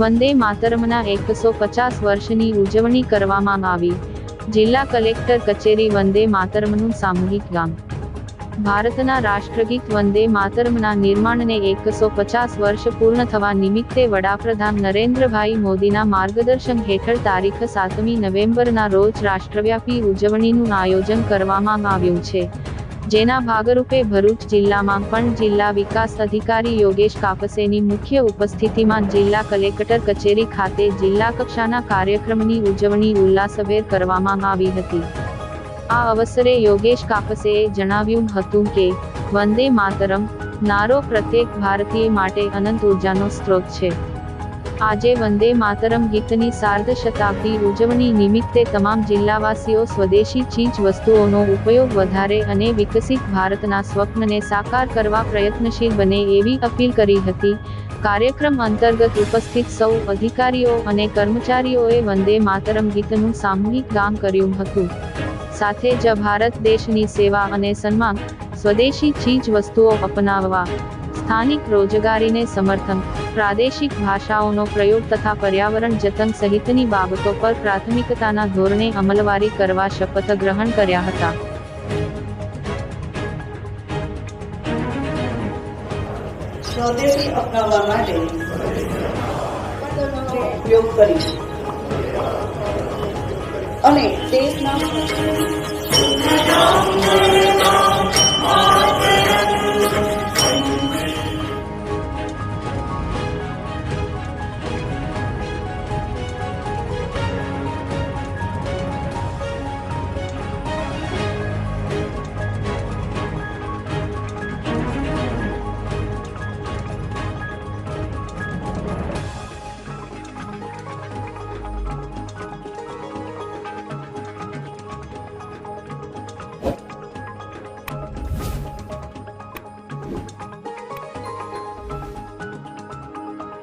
વંદે માતરમના એકસો પચાસ વર્ષની ઉજવણી કરવામાં આવી. જિલ્લા કલેક્ટર કચેરી વંદે માતરમનું સામૂહિક ગામ. ભારતના રાષ્ટ્રગીત વંદે માતરમના નિર્માણને એકસો પચાસ વર્ષ પૂર્ણ થવા નિમિત્તે વડાપ્રધાન નરેન્દ્રભાઈ મોદીના માર્ગદર્શન હેઠળ તારીખ સાતમી નવેમ્બરના રોજ રાષ્ટ્રવ્યાપી ઉજવણીનું આયોજન કરવામાં આવ્યું છે. જેના ભાગરૂપે ભરૂચ જિલ્લામાં પણ જિલ્લા વિકાસ અધિકારી યોગેશ કાપસેની મુખ્ય ઉપસ્થિતિમાં જિલ્લા કલેક્ટર કચેરી ખાતે જિલ્લા કક્ષાના કાર્યક્રમની ઉજવણી ઉલ્લાસભેર કરવામાં આવી હતી. આ અવસરે યોગેશ કાપસેએ જણાવ્યું હતું કે, વંદે માતરમ, નારો પ્રત્યેક ભારતીય માટે અનંત ઉર્જાનો સ્ત્રોત છે. આજે વંદે માતરમ ગીતની સાર્ધ શતાબ્દી ઉજવણી નિમિત્તે તમામ જિલ્લાવાસીઓ સ્વદેશી ચીજ વસ્તુઓનો ઉપયોગ વધારે અને વિકસિત ભારતના સ્વપ્નને સાકાર કરવા પ્રયત્નશીલ બને એવી અપીલ કરી હતી. કાર્યક્રમ અંતર્ગત ઉપસ્થિત સૌ અધિકારીઓ અને કર્મચારીઓએ વંદે માતરમ ગીતનું સામૂહિક ગામ કર્યું હતું. સાથે જ ભારત દેશની સેવા અને સન્માન, સ્વદેશી ચીજ વસ્તુઓ અપનાવવા સ્થાનિક રોજગારીને સમર્થન, પ્રાદેશિક ભાષાઓનો પ્રયોગ તથા પર્યાવરણ જતન સહિતની બાબતો પર પ્રાથમિકતાના ધોરણે અમલવારી કરવા શપથ ગ્રહણ કર્યા હતા. અને દેશના